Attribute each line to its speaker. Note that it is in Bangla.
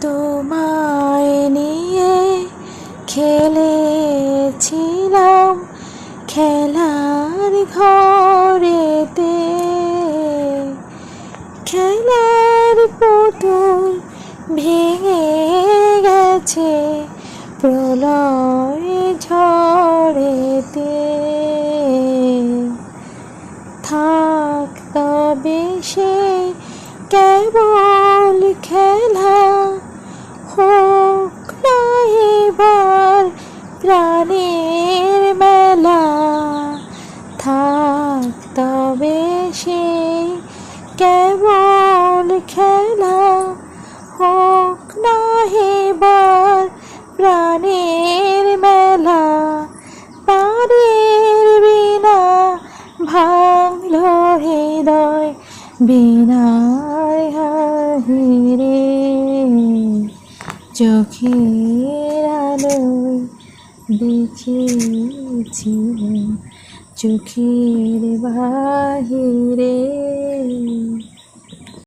Speaker 1: তোমায় নিয়ে খেলেছিলাম খেলার ঘরেতে। খেলার পুতুল ভেঙে গেছে প্রলয় ঝড়েতে। থাক তবে সে কেবল খেলা তবে সে কেবল খেলা হোক না এবার প্রাণের মেলা। পারের বিনা ভাঙল হৃদয় বিনায় হাহিরে। চোখের আলোয় বেঁচেছি চোখের বাহিরে।